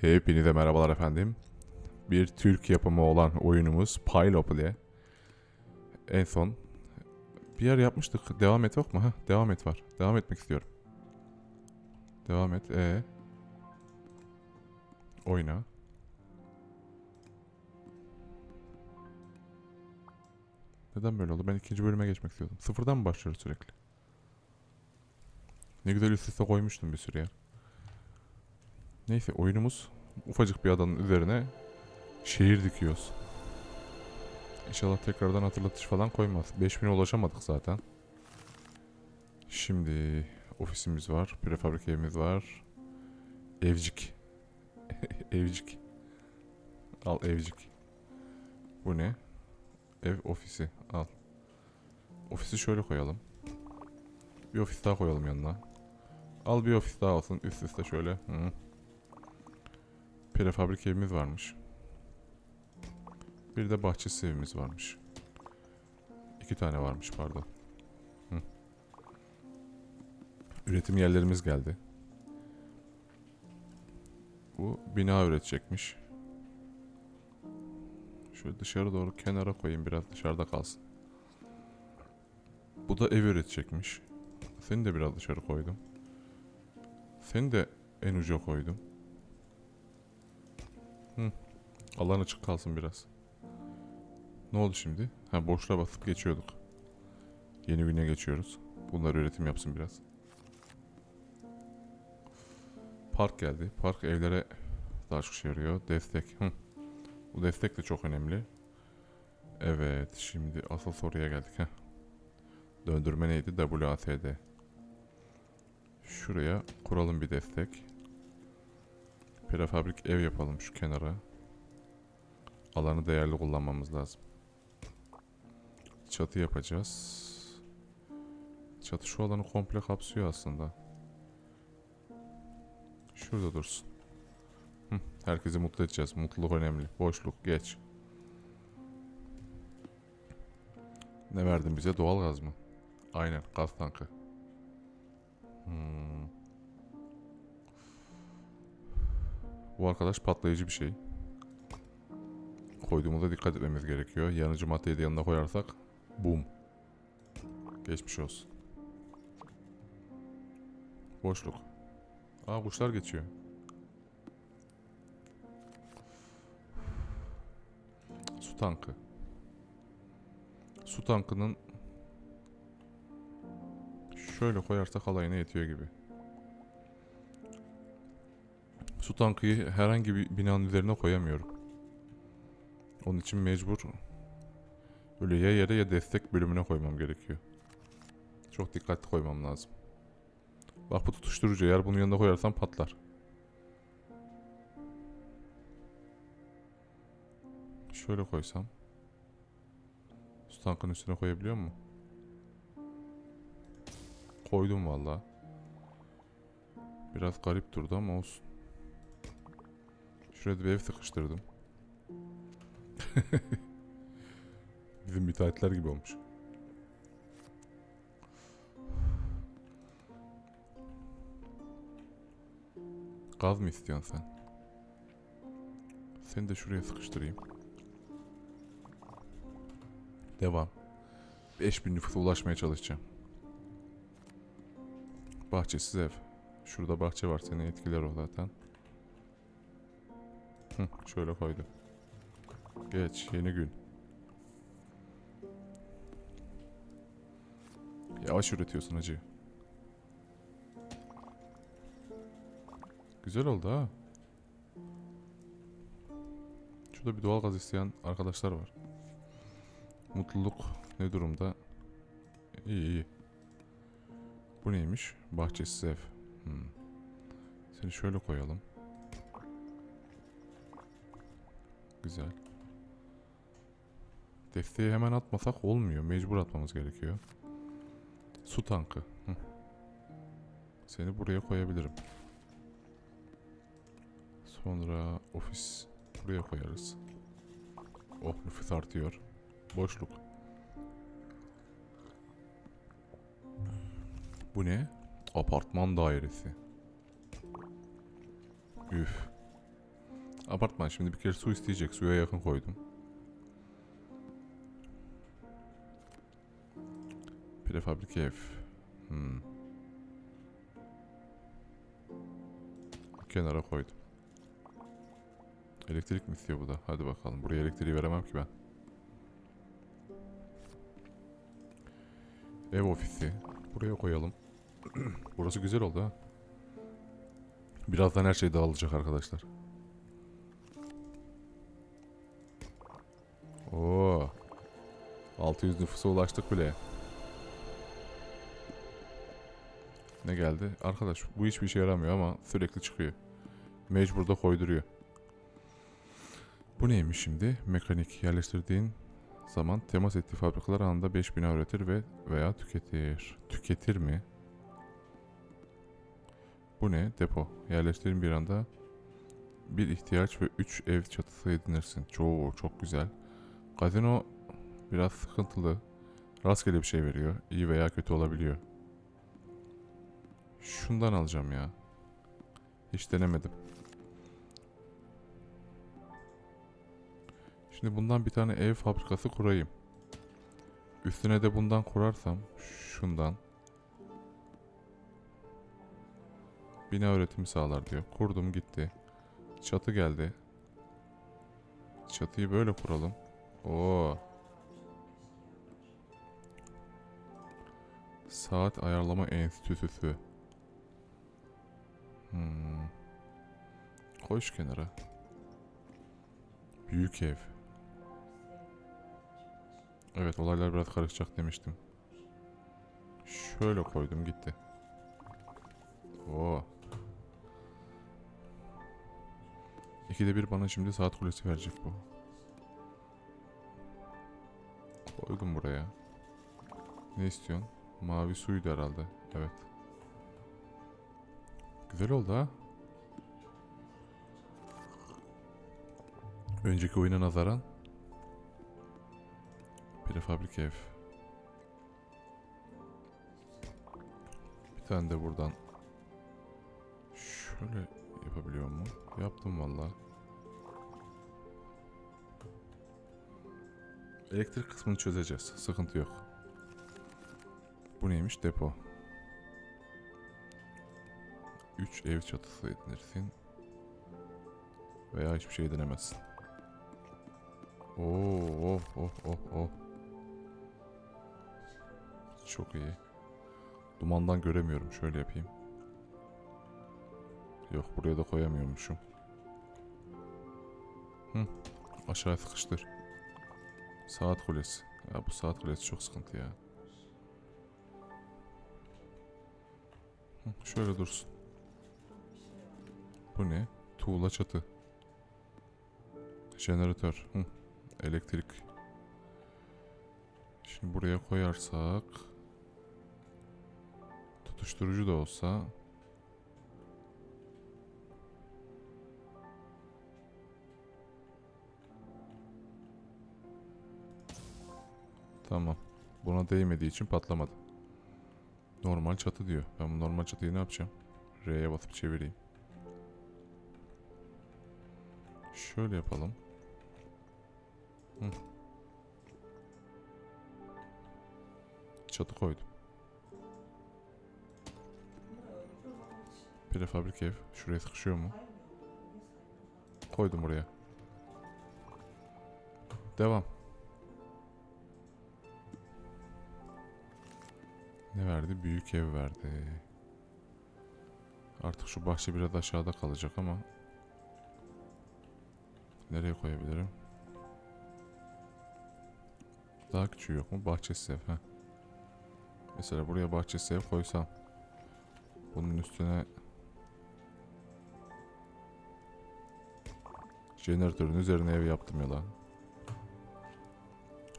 Hepinize merhabalar efendim. Bir Türk yapımı olan oyunumuz Pyloplay. En son bir yer yapmıştık. Devam et yok mu? Heh, devam et var. Devam etmek istiyorum. Devam et. E. Oyna. Neden böyle oldu? Ben ikinci bölüme geçmek istiyordum. Sıfırdan mı başlıyoruz sürekli? Ne güzel üst üste koymuştum bir sürü yer. Neyse oyunumuz ufacık bir adanın üzerine şehir dikiyoruz. İnşallah tekrardan hatırlatış falan koymaz. 5000'e ulaşamadık zaten. Şimdi ofisimiz var, prefabrik evimiz var. Evcik. evcik. Al evcik. Bu ne? Ev ofisi. Al. Ofisi şöyle koyalım. Bir ofis daha koyalım yanına. Al bir ofis daha olsun üst üste şöyle. Hı. Prefabrik evimiz varmış. Bir de bahçesi evimiz varmış. İki tane varmış pardon. Hı. Üretim yerlerimiz geldi. Bu bina üretecekmiş. Şöyle dışarı doğru kenara koyayım biraz dışarıda kalsın. Bu da ev üretecekmiş. Seni de biraz dışarı koydum. Seni de en uca koydum. Alan açık kalsın biraz. Ne oldu şimdi? Ha boşluğa basıp geçiyorduk. Yeni güne geçiyoruz. Bunlar üretim yapsın biraz. Park geldi. Park evlere daha çok şey yarıyor. Destek. Hı. Bu destek de çok önemli. Evet, şimdi asıl soruya geldik. Heh. Döndürme neydi? WASD. Şuraya kuralım bir destek. Prefabrik ev yapalım şu kenara. Alanı değerli kullanmamız lazım. Çatı yapacağız. Çatı şu alanı komple kapsıyor aslında. Şurada dursun. Hı, herkesi mutlu edeceğiz. Mutluluk önemli. Boşluk geç. Ne verdin bize? Doğalgaz mı? Aynen gaz tankı. Hmm. Bu arkadaş patlayıcı bir şey. Koyduğumuzda dikkat etmemiz gerekiyor. Yanıcı maddeyi de yanına koyarsak boom. Geçmiş olsun. Boşluk. Aa kuşlar geçiyor. Su tankı. Su tankının şöyle koyarsak alayına yetiyor gibi. Su tankıyı herhangi bir binanın üzerine koyamıyorum. Onun için mecbur böyle ya yere ya destek bölümüne koymam gerekiyor. Çok dikkatli koymam lazım. Bak bu tutuşturucu eğer bunun yanına koyarsam patlar. Şöyle koysam. Su tankının üstüne koyabiliyor mu? Koydum valla. Biraz garip durdu ama olsun. Şuraya bir ev sıkıştırdım. Bizim müteahhitler gibi olmuş. Gaz mı istiyorsun sen? Seni de şuraya sıkıştırayım. Devam. 5000 nüfusa ulaşmaya çalışacağım. Bahçesiz ev. Şurada bahçe var seni etkiler o zaten. Hı, şöyle koydum. Geç yeni gün. Yavaş üretiyorsun hacı. Güzel oldu ha. Şurada bir doğal gaz isteyen arkadaşlar var. Mutluluk ne durumda? İyi iyi. Bu neymiş? Bahçesiz ev. Hmm. Seni şöyle koyalım. Güzel. Desteği hemen atmasak olmuyor. Mecbur atmamız gerekiyor. Su tankı. Hı. Seni buraya koyabilirim. Sonra ofis buraya koyarız. Oh nüfus artıyor. Boşluk. Bu ne? Apartman dairesi. Üf. Apartman şimdi bir kere su isteyecek. Suya yakın koydum. Prefabrik ev. Hmm. Kenara koydum. Elektrik mi istiyor bu da? Hadi bakalım. Buraya elektriği veremem ki ben. Ev ofisi. Buraya koyalım. Burası güzel oldu ha. Birazdan her şey dağılacak arkadaşlar. Oo. 600 nüfusa ulaştık bile. Ne geldi? Arkadaş bu hiçbir işe yaramıyor ama sürekli çıkıyor. Mecbur da koyduruyor. Bu neymiş şimdi? Mekanik yerleştirdiğin zaman temas ettiği fabrikalar anında 5 bina üretir ve veya tüketir. Tüketir mi? Bu ne? Depo. Yerleştirin bir anda bir ihtiyaç ve 3 ev çatısı edinirsin. Çok çok güzel. Gazino biraz sıkıntılı. Rastgele bir şey veriyor. İyi veya kötü olabiliyor. Şundan alacağım ya. Hiç denemedim. Şimdi bundan bir tane ev fabrikası kurayım. Üstüne de bundan kurarsam şundan bina üretimi sağlar diyor. Kurdum gitti. Çatı geldi. Çatıyı böyle kuralım. Oo. Saat ayarlama enstitüsü. Hmm. Koy kenara. Büyük ev. Evet olaylar biraz karışacak demiştim. Şöyle koydum gitti. Oo. İkide bir bana şimdi saat kulesi verecek bu. Koydum buraya. Ne istiyorsun? Mavi suydu herhalde. Evet. Güzel oldu ha. Önceki oyuna nazaran prefabrik ev. Bir tane de buradan şöyle yapabiliyor mu? Yaptım valla. Elektrik kısmını çözeceğiz. Sıkıntı yok. Bu neymiş? Depo. 3 ev çatısı edinirsin. Veya hiçbir şey denemezsin. Oo, oh, oh, oh, oh. Çok iyi. Dumandan göremiyorum. Şöyle yapayım. Yok buraya da koyamıyormuşum. Hı. Aşağı sıkıştır. Saat kulesi. Ya bu saat kulesi çok sıkıntı ya. Hı, şöyle dursun. Bu ne? Tuğla çatı. Jeneratör. Hı. Elektrik. Şimdi buraya koyarsak tutuşturucu da olsa Tamam. Buna değmediği için patlamadı. Normal çatı diyor. Ben bu normal çatıyı ne yapacağım? R'ye basıp çevireyim. Şöyle yapalım. Çatı koydum. Prefabrik ev. Şuraya sıkışıyor mu? Koydum buraya. Devam. Ne verdi? Büyük ev verdi. Artık şu bahçe biraz aşağıda kalacak ama nereye koyabilirim? Daha küçüğü yok mu? Bahçesi ev. Heh. Mesela buraya bahçesi ev koysam. Bunun üstüne jeneratörün üzerine ev yaptım ya lan.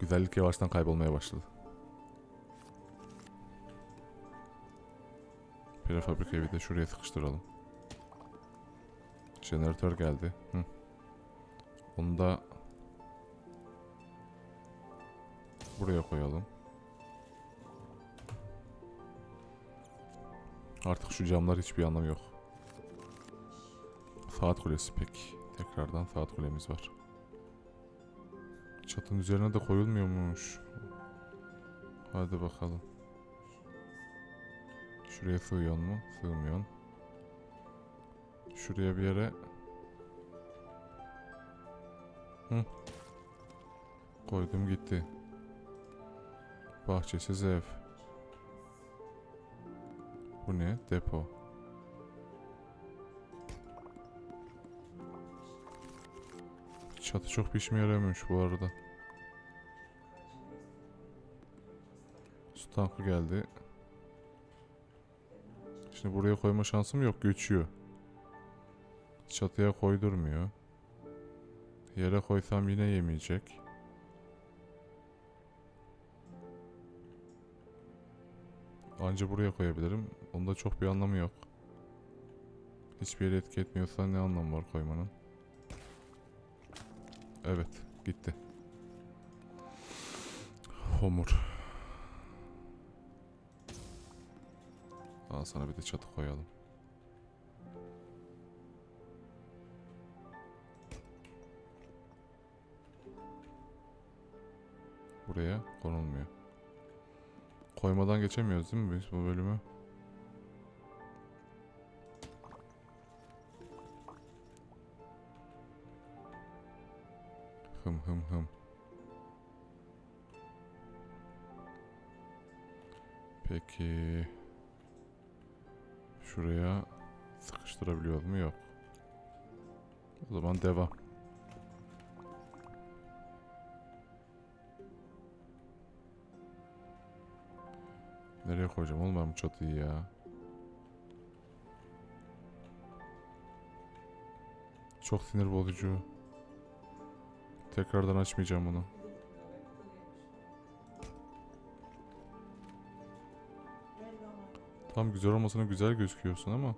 Güzellik yavaştan kaybolmaya başladı. Prefabrik evi de şuraya sıkıştıralım. Jeneratör geldi. Hı. Onu da buraya koyalım. Artık şu camlar hiçbir anlamı yok. Saat kulesi pek. Tekrardan saat kulemiz var. Çatın üzerine de koyulmuyormuş. Hadi bakalım. Şuraya sığıyor mu? Sığmıyor. Şuraya bir yere Hı. Koydum gitti. Bahçesiz ev. Bu ne? Depo. Çatı çok bir işime yaramıyormuş bu arada. Su tankı geldi. Şimdi buraya koyma şansım yok. Göçüyor. Çatıya koydurmuyor. Yere koysam yine yemeyecek. Anca buraya koyabilirim. Onda çok bir anlamı yok. Hiçbir yere etki etmiyorsa ne anlamı var koymanın? Evet, gitti. Homur. Al sana bir de çatı koyalım. Buraya konulmuyor. Koymadan geçemiyoruz değil mi biz bu bölümü? Hım hım hım. Peki. Şuraya sıkıştırabiliyor mu? Yok. O zaman devam. Nereye koyacağım oğlum ben bu çatıyı ya? Çok sinir bozucu. Tekrardan açmayacağım bunu. Tam güzel olmasına güzel gözüküyorsun ama.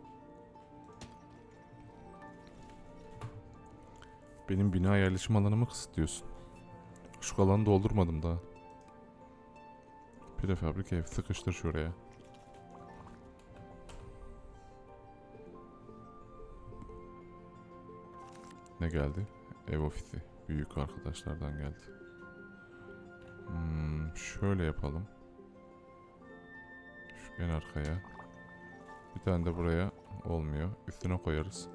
Benim bina yerleşim alanımı kısıtlıyorsun. Şu alanı doldurmadım daha. Prefabrik ev sıkıştır şuraya. Ne geldi? Ev ofisi. Büyük arkadaşlardan geldi. Hmm, şöyle yapalım. Şu en arkaya. Bir tane de buraya olmuyor. Üstüne koyarız.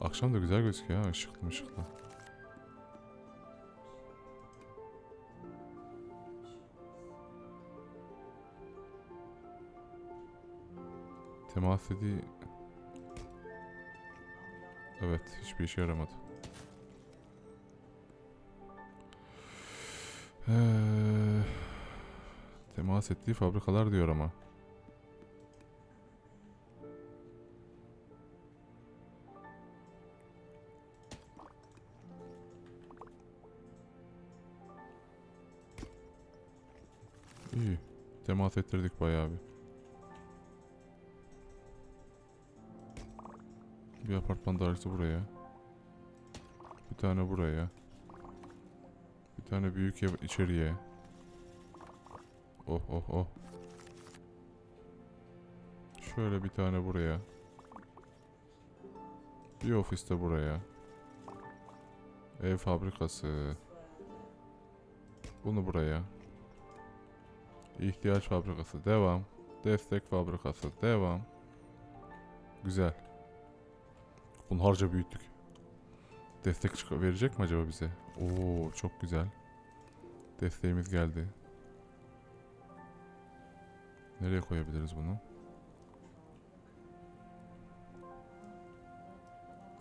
Akşam da güzel gözüküyor ha ışıklı ışıklı. Temas dediği... Evet, hiçbir işe yaramadı. Ee, temas ettiği fabrikalar diyor ama. İyi. Temas ettirdik bayağı bir. Bir apartman dairesi buraya. Bir tane buraya. Bir tane büyük ev içeriye. Oh oh oh. Şöyle bir tane buraya. Bir ofis de buraya. Ev fabrikası. Bunu buraya. İhtiyaç fabrikası devam. Destek fabrikası devam. Güzel. Bunlarca büyüttük. Destek verecek mi acaba bize? Oo çok güzel. Desteğimiz geldi. Nereye koyabiliriz bunu?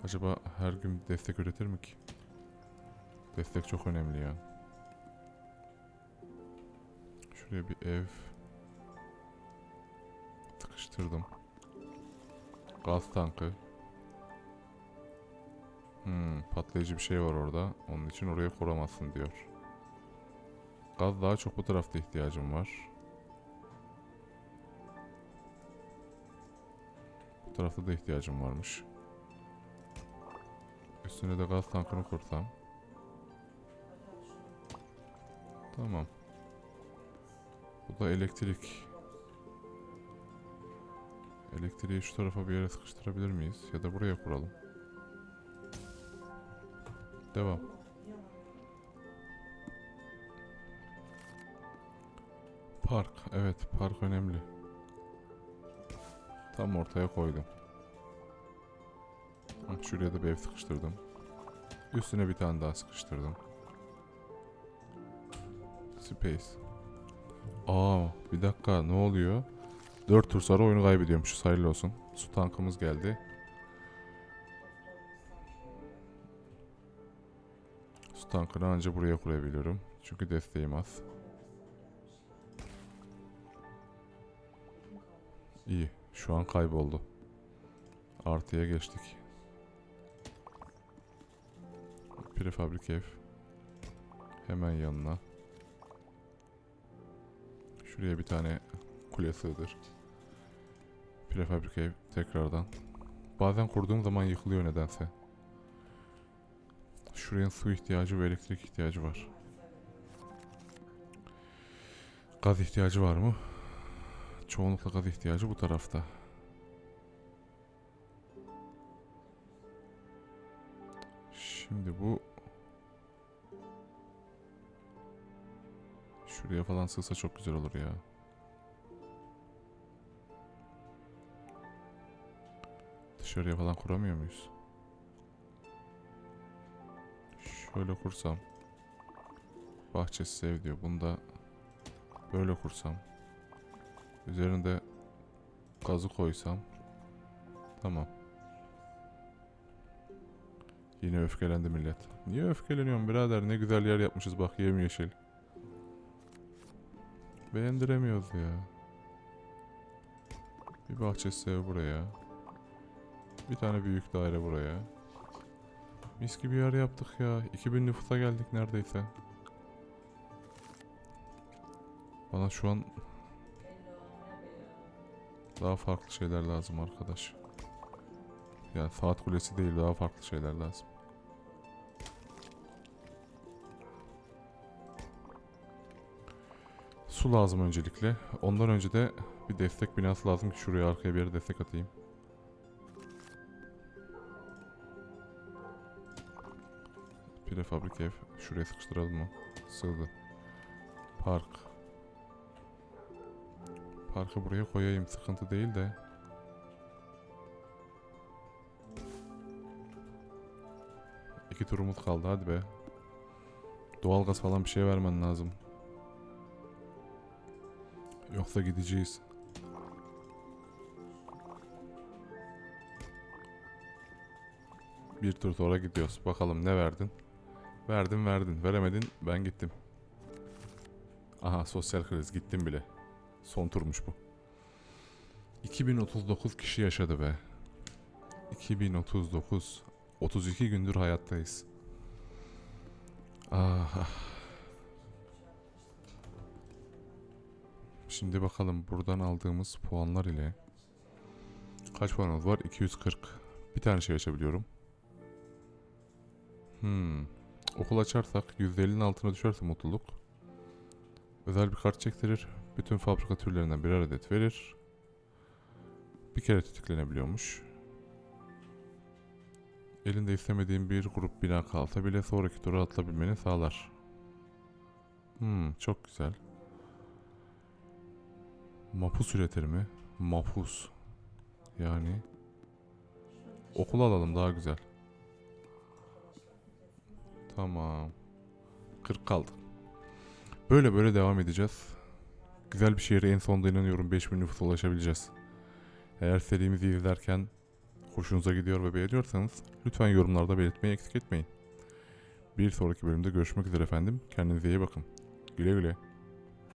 Acaba her gün destek üretir mi ki? Destek çok önemli ya. Şuraya bir ev sıkıştırdım. Gaz tankı. Hmm, patlayıcı bir şey var orada. Onun için oraya kuramazsın diyor. Gaz daha çok bu tarafta ihtiyacım var. Bu tarafta da ihtiyacım varmış. Üstüne de gaz tankını kursam. Tamam. Bu da elektrik. Elektriği şu tarafa bir yere sıkıştırabilir miyiz? Ya da buraya kuralım. Devam. Park. Evet, park önemli. Tam ortaya koydum. Şuraya da bir ev sıkıştırdım. Üstüne bir tane daha sıkıştırdım. Space. Aa, bir dakika ne oluyor? 4 tur sonra oyunu kaybediyorum. Şu sayılı olsun. Su tankımız geldi. Su tankını anca buraya kurabiliyorum. Çünkü desteğim az. İyi. Şu an kayboldu. Artıya geçtik. Prefabrik ev. Hemen yanına. Şuraya bir tane kule sığdır. Prefabrik ev tekrardan. Bazen kurduğum zaman yıkılıyor nedense. Şuraya su ihtiyacı ve elektrik ihtiyacı var. Gaz ihtiyacı var mı? Çoğunlukla gaz ihtiyacı bu tarafta. Şimdi bu Şuraya falan sığsa çok güzel olur ya. Dışarıya falan kuramıyor muyuz? Şöyle kursam. Bahçesi sev diyor. Bunu da böyle kursam. Üzerinde gazı koysam. Tamam. Yine öfkelendi millet. Niye öfkeleniyorsun birader? Ne güzel yer yapmışız bak yemyeşil. Beğendiremiyoruz ya. Bir bahçesi ev buraya. Bir tane büyük daire buraya. Mis gibi yer yaptık ya. 2000 nüfusa geldik neredeyse. Bana şu an daha farklı şeyler lazım arkadaş. Yani saat kulesi değil daha farklı şeyler lazım. Su lazım öncelikle. Ondan önce de bir destek binası lazım ki şuraya arkaya bir yere destek atayım. Prefabrik ev. Şuraya sıkıştıralım mı? Sığdı. Park. Parkı buraya koyayım. Sıkıntı değil de. İki turumuz kaldı hadi be. Doğalgaz falan bir şey vermen lazım. Yoksa gideceğiz. Bir tur sonra gidiyoruz. Bakalım ne verdin? Verdin verdin. Veremedin ben gittim. Aha sosyal kriz gittim bile. Son turmuş bu. 2039 kişi yaşadı be. 2039. 32 gündür hayattayız. Ah, ah. Şimdi bakalım buradan aldığımız puanlar ile kaç puanımız var? 240. Bir tane şey açabiliyorum. Hmm. Okul açarsak %50'nin altına düşerse mutluluk. Özel bir kart çektirir. Bütün fabrika türlerinden birer adet verir. Bir kere tetiklenebiliyormuş. Elinde istemediğin bir grup bina kalsa bile sonraki tura atılabilmeni sağlar. Hmm, çok güzel. Mapus üretir mi? Mapus. Yani okul alalım daha güzel. Tamam. 40 kaldı. Böyle böyle devam edeceğiz. Güzel bir şehre en sonunda inanıyorum 5000 nüfusa ulaşabileceğiz. Eğer serimizi izlerken hoşunuza gidiyor ve beğeniyorsanız lütfen yorumlarda belirtmeyi eksik etmeyin. Bir sonraki bölümde görüşmek üzere efendim. Kendinize iyi bakın. Güle güle.